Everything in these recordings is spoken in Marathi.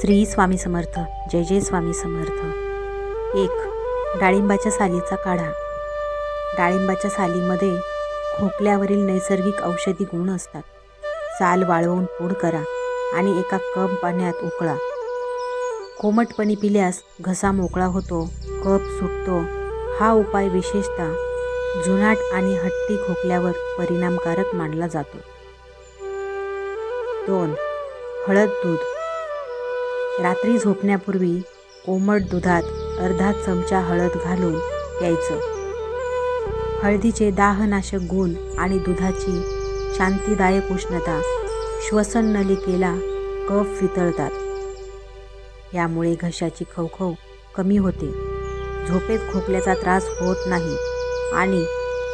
श्री स्वामी समर्थ जय जय स्वामी समर्थ. एक डाळिंबाच्या सालीचा काढा. डाळिंबाच्या सालीमध्ये खोकल्यावरील नैसर्गिक औषधी गुण असतात. साल वाळवून पूड करा आणि एका कप पाण्यात उकळा. कोमटपणी पिल्यास घसा मोकळा होतो कप सुटतो. हा उपाय विशेषतः जुनाट आणि हट्टी खोकल्यावर परिणामकारक मानला जातो. दोन हळद दूध. रात्री झोपण्यापूर्वी कोमट दुधात अर्धा चमचा हळद घालून प्यायचं. हळदीचे दाहनाशक गुण आणि दुधाची शांतीदायक उष्णता श्वसन नलिकेला कफ वितळतात. यामुळे घशाची खवखव कमी होते. झोपेत खोकल्याचा त्रास होत नाही आणि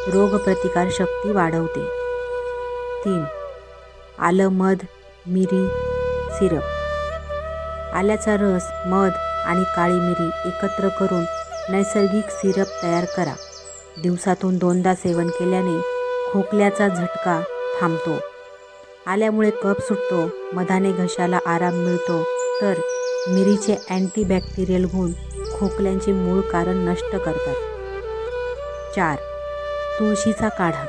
रोगप्रतिकारशक्ती वाढवते. तीन. आलं मध मिरी सिरप. आल्याचा रस मध आणि काळी मिरी एकत्र करून नैसर्गिक सिरप तयार करा. दिवसातून दोनदा सेवन केल्याने खोकल्याचा झटका थांबतो. आल्यामुळे कप सुटतो मधाने घशाला आराम मिळतो तर मिरीचे अँटीबॅक्टेरियल गुण खोकल्यांचे मूळ कारण नष्ट करतात. चार तुळशीचा काढा.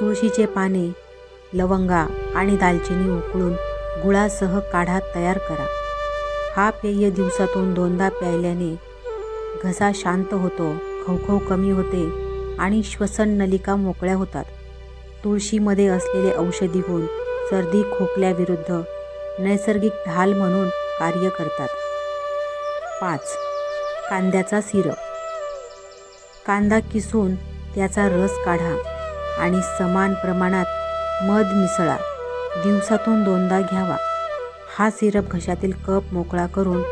तुळशीचे पाने लवंगा आणि दालचिनी उकळून गुळासह काढा तयार करा. हा पेय दिवसातून दोनदा प्यायल्याने घसा शांत होतो खवखव कमी होते आणि श्वसन नलिका मोकळ्या होतात. तुळशीमध्ये असलेले औषधी गुण सर्दी खोकल्याविरुद्ध नैसर्गिक ढाल म्हणून कार्य करतात. पाच. कांद्याचा सिरप कांदा किसून त्याचा रस काढा आणि समान प्रमाणात मध मिसळा. दिवसातून दोनदा घ्यावा. हा सिरप घशातील कप मोकळा करून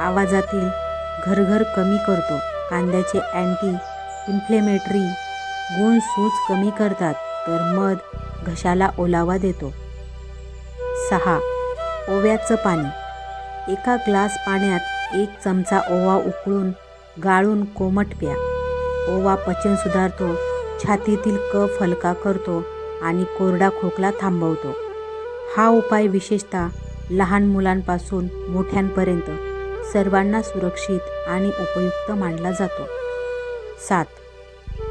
आवाजातील घरघर कमी करतो. कांद्याचे अँटी इन्फ्लेमेटरी गुण सूज कमी करतात तर मध घशाला ओलावा देतो. सहा. ओव्याचं पाणी. एका ग्लास पाण्यात एक चमचा ओवा उकळून गाळून कोमट प्या. ओवा पचन सुधारतो छातीतील कफ हलका करतो आणि कोरडा खोकला थांबवतो. हा उपाय विशेषतः लहान मुलांपासून मोठ्यांपर्यंत सर्वांना सुरक्षित आणि उपयुक्त मानला जातो. सात.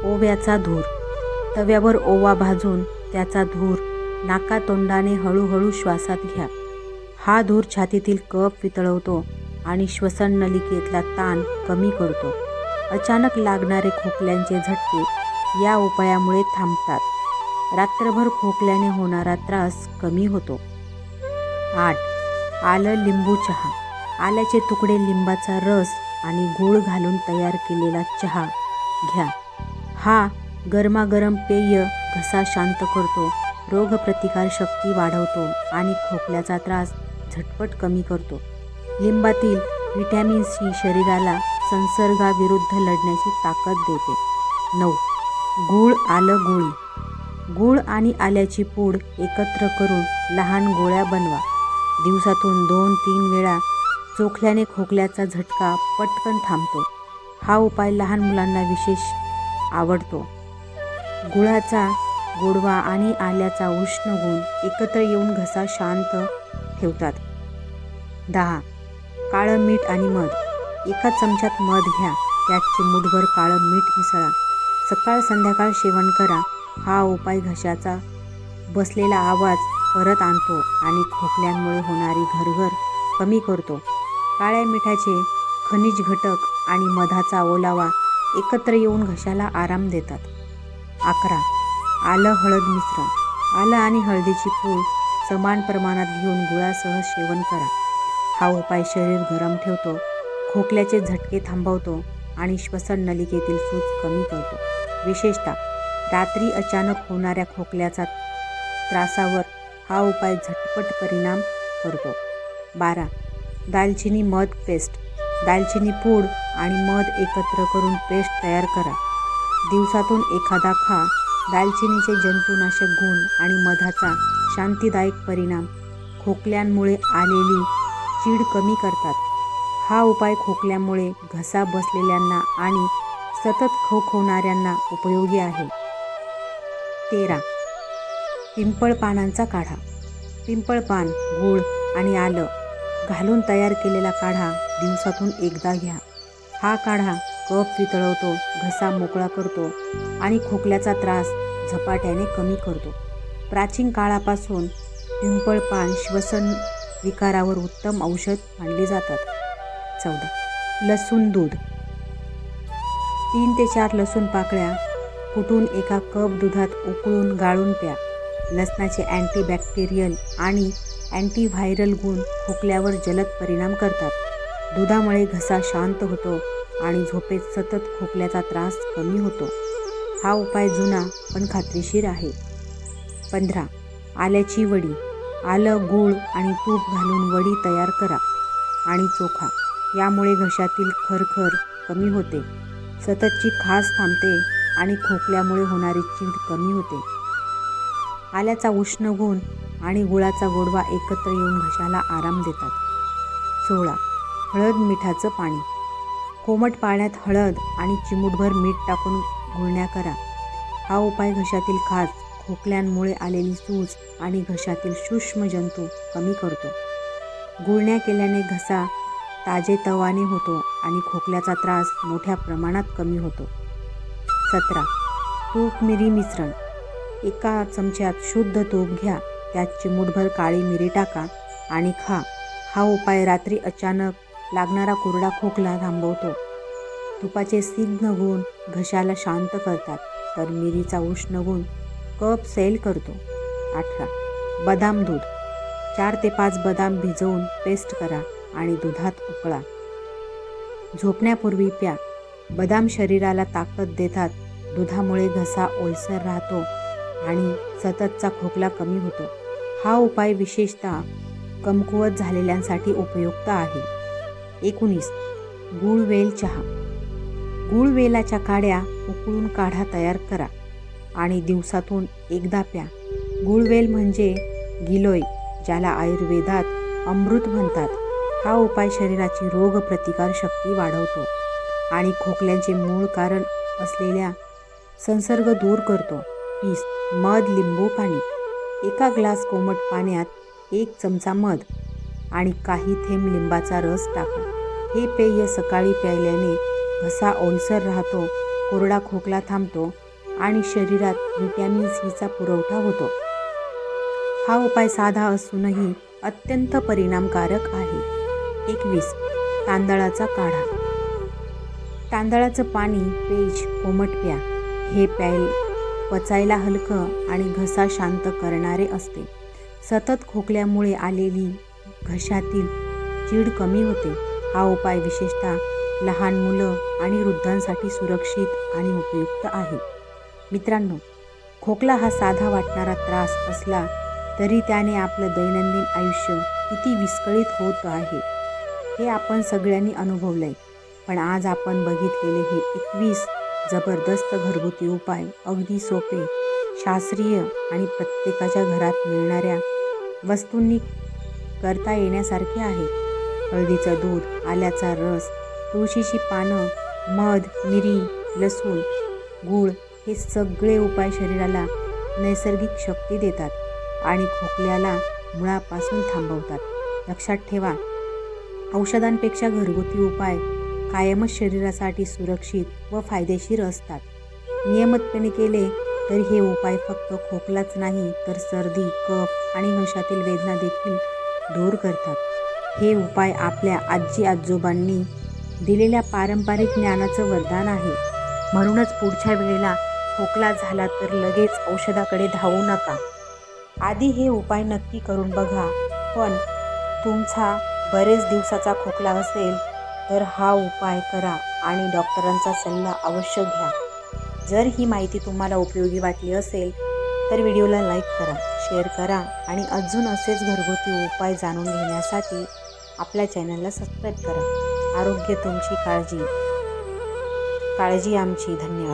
ओव्याचा धूर. तव्यावर ओवा भाजून त्याचा धूर नाकातोंडाने हळूहळू श्वासात घ्या. हा धूर छातीतील कफ वितळवतो आणि श्वसन नलिकेतला ताण कमी करतो. अचानक लागणारे खोकल्यांचे झटके या उपायामुळे थांबतात. रात्रभर खोकल्याने होणारा त्रास कमी होतो. आठ. आलं लिंबू चहा. आल्याचे तुकडे लिंबाचा रस आणि गूळ घालून तयार केलेला चहा. घ्या. हा गरमागरम पेय घसा शांत करतो रोगप्रतिकार शक्ती वाढवतो आणि खोकल्याचा त्रास झटपट कमी करतो. लिंबातील व्हिटॅमिन सी शरीराला संसर्गाविरुद्ध लढण्याची ताकद देते. नऊ. गूळ आलं गुळी. गूळ आणि आल्याची पूड एकत्र करून लहान गोळ्या बनवा. दिवसातून दोन तीन वेळा चोखल्याने खोकल्याचा झटका पटकन थांबतो. हा उपाय लहान मुलांना विशेष आवडतो. गुळाचा गोडवा आणि आल्याचा उष्ण गुण एकत्र येऊन घसा शांत ठेवतात. दहा. काळं मीठ आणि मध. एका चमच्यात मध घ्या. त्यात चिमूटभर काळं मीठ मिसळा. सकाळ संध्याकाळ सेवन करा. हा उपाय घशाचा. बसलेला आवाज परत आणतो आणि खोकल्यांमुळे होणारी घरघर कमी करतो. काळ्या मिठाचे खनिज घटक आणि मधाचा ओलावा एकत्र येऊन घशाला आराम देतात. अकरा. आलं हळद मिश्रण. आलं आणि हळदीची पूड समान प्रमाणात घेऊन गुळासह सेवन करा. हा उपाय शरीर गरम ठेवतो खोकल्याचे झटके थांबवतो आणि श्वसन नलिकेतील सूज कमी करतो. विशेषतः रात्री अचानक होणाऱ्या खोकल्याचा त्रासावर हा उपाय झटपट परिणाम करतो. बारा. दालचिनी मध पेस्ट. दालचिनी पूड आणि मध एकत्र करून पेस्ट तयार करा. दिवसातून एखादा खा. दालचिनीचे जंतुनाशक गुण आणि मधाचा शांतीदायक परिणाम खोकल्यांमुळे आलेली चीड कमी करतात. हा उपाय खोकल्यामुळे घसा बसलेल्यांना आणि सतत खोखवणाऱ्यांना उपयोगी आहे. तेरा. पिंपळ पानांचा काढा. पिंपळ पान गूळ आणि आलं घालून तयार केलेला काढा दिवसातून एकदा घ्या. हा काढा कफ वितळवतो घसा मोकळा करतो आणि खोकल्याचा त्रास झपाट्याने कमी करतो. प्राचीन काळापासून पिंपळ पान श्वसन विकारावर उत्तम औषध मानले जातात. चौदा. लसूण दूध. तीन ते चार लसूण पाकळ्या कुठून एका कप दुधात उकळून गाळून प्या. लसणाचे अँटीबॅक्टेरियल आणि अँटीव्हायरल गुण खोकल्यावर जलद परिणाम करतात. दुधामुळे घसा शांत होतो आणि झोपेत सतत खोकल्याचा त्रास कमी होतो. हा उपाय जुना पण खात्रीशीर आहे. पंधरा. आल्याची वडी. आलं गूळ आणि तूप घालून वडी तयार करा आणि चोखा. यामुळे घशातील खरखर कमी होते. सततची खास थांबते आणि खोकल्यामुळे होणारी चीड कमी होते. आल्याचा उष्ण गुण आणि गुळाचा गोडवा एकत्र येऊन घशाला आराम देतात. सोळा. हळद मिठाचं पाणी. कोमट पाण्यात हळद आणि चिमूटभर मीठ टाकून गुळण्या करा. हा उपाय घशातील खाज खोकल्यांमुळे आलेली सूज आणि घशातील सूक्ष्म जंतू कमी करतो. गुळण्या केल्याने घसा ताजेतवाने होतो आणि खोकल्याचा त्रास मोठ्या प्रमाणात कमी होतो. सतरा. तूप मिरी मिश्रण. एका चमच्यात शुद्ध तूप घ्या. त्यात चिमूटभर काळी मिरी टाका आणि खा. हा उपाय रात्री अचानक लागणारा कोरडा खोकला थांबवतो. तुपाचे सिग्न गुण घशाला शांत करतात. तर मिरीचा उष्ण गुण कप सैल करतो. अठरा. बदाम दूध. चार ते पाच बदाम भिजवून पेस्ट करा आणि दुधात उकळा. झोपण्यापूर्वी प्या. बदाम शरीराला ताकद देतात दुधामुळे घसा ओलसर राहतो आणि सततचा खोकला कमी होतो. हा उपाय विशेषतः कमकुवत झालेल्यांसाठी उपयुक्त आहे. एकोणीस. गुळवेल चहा. गुळवेलाच्या काड्या उकळून काढा तयार करा आणि दिवसातून एकदा प्या. गुळवेल म्हणजे गिलोय ज्याला आयुर्वेदात अमृत म्हणतात. हा उपाय शरीराची रोगप्रतिकारशक्ती वाढवतो आणि खोकल्यांचे मूळ कारण असलेल्या संसर्ग दूर करतो. पीस मध लिंबू पाणी. एका ग्लास कोमट पाण्यात एक चमचा मध आणि काही थेंब लिंबाचा रस टाका. हे पेय सकाळी प्यायल्याने घसा ओलसर राहतो कोरडा खोकला थांबतो आणि शरीरात व्हिटॅमिन सीचा पुरवठा होतो. हा उपाय साधा असूनही अत्यंत परिणामकारक आहे. एकवीस तांदळाचा काढा. तांदळाचं पाणी पेज कोमट प्या. हे प्यायल पचायला हलकं आणि घसा शांत करणारे असते. सतत खोकल्यामुळे आलेली घशातील चीड कमी होते. हा उपाय विशेषतः लहान मुलं आणि वृद्धांसाठी सुरक्षित आणि उपयुक्त आहे. मित्रांनो खोकला हा साधा वाटणारा त्रास असला तरी त्याने आपलं दैनंदिन आयुष्य किती विस्कळीत होत आहे हे आपण सगळ्यांनी अनुभवलं आहे पण आज आपण बघितलेले हे एकवीस जबरदस्त घरगुती उपाय अगदी सोपे शास्त्रीय आणि प्रत्येकाच्या घरात मिळणाऱ्या वस्तूंनी करता येण्यासारखे आहे. हळदीचं दूध आल्याचा रस तुळशीची पानं मध मिरी लसूण गूळ हे सगळे उपाय शरीराला नैसर्गिक शक्ती देतात आणि खोकल्याला मुळापासून थांबवतात. लक्षात ठेवा औषधांपेक्षा घरगुती उपाय कायमच शरीरासाठी सुरक्षित व फायदेशीर असतात. नियमितपणे केले तर हे उपाय फक्त खोकलाच नाही तर सर्दी कफ आणि घशातील वेदना देखील दूर करतात. हे उपाय आपल्या आजी आजोबांनी दिलेल्या पारंपरिक ज्ञानाचं वरदान आहे. म्हणूनच पुढच्या वेळेला खोकला झाला तर लगेच औषधाकडे धावू नका. आधी हे उपाय नक्की करून बघा पण तुमचा बरेच दिवसाचा खोकला असेल तर हा उपाय करा आणि डॉक्टरांचा सल्ला अवश्य घ्या. जर ही माहिती तुम्हाला उपयोगी वाटली असेल तर व्हिडिओला लाईक करा शेअर करा आणि अजून असेच घरगुती उपाय जाणून घेण्यासाठी आपल्या चॅनलला सबस्क्राईब करा. आरोग्य तुमची काळजी. काळजी आमची. धन्यवाद.